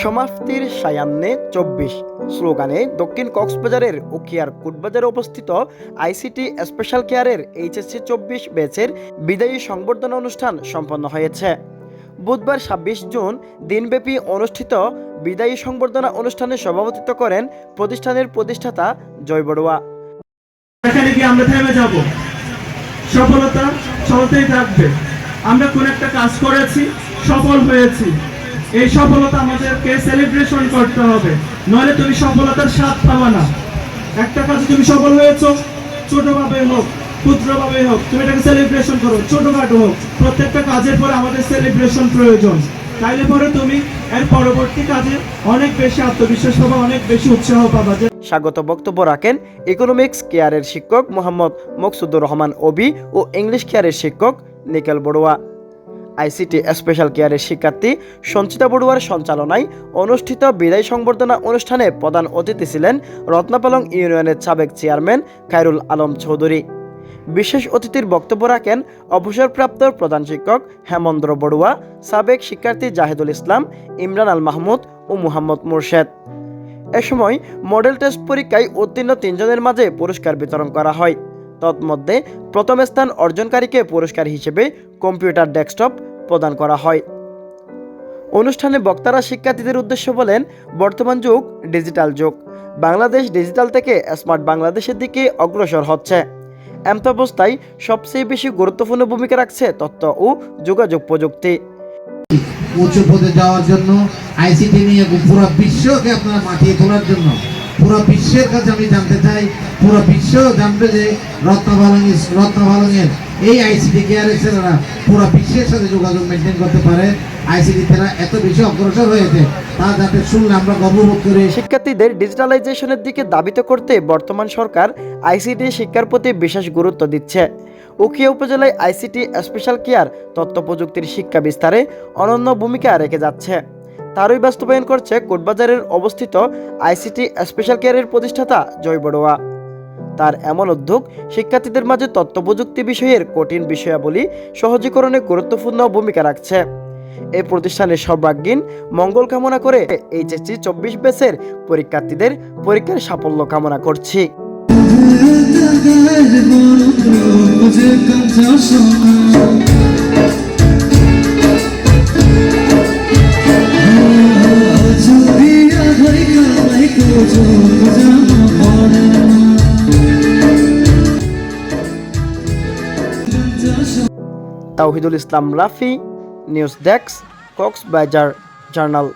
সমাপ্তির সায়ান্নে চব্বিশ। স্লোগানে দক্ষিণ কক্সবাজারের উকিয়ার কুটবাজারে অবস্থিত আইসিটি স্পেশাল কেয়ারের এইচএসসি চব্বিশ ব্যাচের বিদায়ী সংবর্ধনা অনুষ্ঠান সম্পন্ন হয়েছে। বুধবার ছাব্বিশ জুন দিনব্যাপী অনুষ্ঠিত বিদায়ী সংবর্ধনা অনুষ্ঠানে সভাপতিত্ব করেন প্রতিষ্ঠানের প্রতিষ্ঠাতা জয় বড়ুয়া। যাব। সফলতা চলতেই থাকবে। আমরা কোন একটা কাজ করেছি, সফল হয়েছি। এই সফলতা আমাদেরকে সেলিব্রেশন করতে হবে। নইলে তুমি সফলতার স্বাদ পাবা না। একটা কাজে তুমি সফল হয়েছো ছোটভাবে হোক ক্ষুদ্রভাবে হোক, তুমি এটাকে সেলিব্রেশন করো ছোটখাটো হোক। প্রত্যেকটা কাজের পরে আমাদের সেলিব্রেশন প্রয়োজন। তাইলে পরে তুমি এর পরবর্তী কাজে অনেক বেশি আত্মবিশ্বাস পাবা, অনেক বেশি উৎসাহ পাবা যে স্বাগত বক্তব্য রাখেন ইকোনমিক্স কেয়ারের শিক্ষক মোহাম্মদ মকসুদুর রহমান ওবি ও ইংলিশ কেয়ারের শিক্ষক নিকেল বড়ুয়া। আইসিটি স্পেশাল কেয়ারের শিক্ষার্থী সঞ্চিতা বড়ুয়ার সঞ্চালনায় অনুষ্ঠিত বিদায় সংবর্ধনা অনুষ্ঠানে প্রধান অতিথি ছিলেন রত্নাপালং ইউনিয়নের সাবেক চেয়ারম্যান খায়রুল আলম চৌধুরী। বিশেষ অতিথির বক্তব্য রাখেন অবসরপ্রাপ্ত প্রধান শিক্ষক হেমন্দ্র বড়ুয়া, সাবেক শিক্ষার্থী জাহেদুল ইসলাম, ইমরান আল মাহমুদ ও মুহাম্মদ মুর্শেদ। এ সময় মডেল টেস্ট পরীক্ষায় উত্তীর্ণ তিনজনের মাঝে পুরস্কার বিতরণ করা হয়। তৎমধ্যে প্রথম স্থান অর্জনকারীকে পুরস্কার হিসেবে কম্পিউটার ডেস্কটপ প্রদান করা হয়। অনুষ্ঠানে বক্তারা শিক্ষার্থীদের উদ্দেশ্য বলেন, বর্তমান যুগ ডিজিটাল যুগ। বাংলাদেশ ডিজিটাল থেকে স্মার্ট বাংলাদেশের দিকে অগ্রসর হচ্ছে। এমতাবস্থায় সবচেয়ে বেশি গুরুত্বপূর্ণ ভূমিকা রাখছে তথ্য ও যোগাযোগ প্রযুক্তি। উচ্চ পদে যাওয়ার জন্য আইসিটি নিয়ে পুরো বিশ্বকে আপনারা মাঠিয়ে তোলার জন্য পুরো বিশ্বের কাছে আমি জানতে চাই, পুরো বিশ্ব জানবে যে রত্নভালং রত্নভালংয়ের এই আইসিডি কেয়ারের ছেলেরা পুরো বিশ্বের সাথে যোগাযোগ মেনটেন করতে পারে। আইসিটি তারা এত বেশি অগ্রসর হয়েছে, তা যাতে শুনলে আমরা গর্ববোধ করি। শিক্ষার্থীদের ডিজিটালাইজেশনের দিকে দাবিত করতে বর্তমান সরকার আইসিটি শিক্ষার প্রতি বিশেষ গুরুত্ব দিচ্ছে। উখিয়া উপজেলায় আইসিটি স্পেশাল কেয়ার তথ্য প্রযুক্তির শিক্ষা বিস্তারে অনন্য ভূমিকা রেখে যাচ্ছে। তারই বাস্তবায়ন করছে কোটবাজারের অবস্থিত আইসিটি স্পেশাল কেয়ারের প্রতিষ্ঠাতা জয় বড়ুয়া। তার এমন উদ্যোগ শিক্ষার্থীদের মাঝে তথ্য প্রযুক্তি বিষয়ের কঠিন বিষয়াবলী সহজীকরণে গুরুত্বপূর্ণ ভূমিকা রাখছে। এই প্রতিষ্ঠানের সৌভাগ্যিন মঙ্গল কামনা করে এইচএসসি চব্বিশ বেসের পরীক্ষার্থীদের পরীক্ষার সাফল্য কামনা করছি। Tawhidul Islam Rafi news desk Cox's Bazar journal.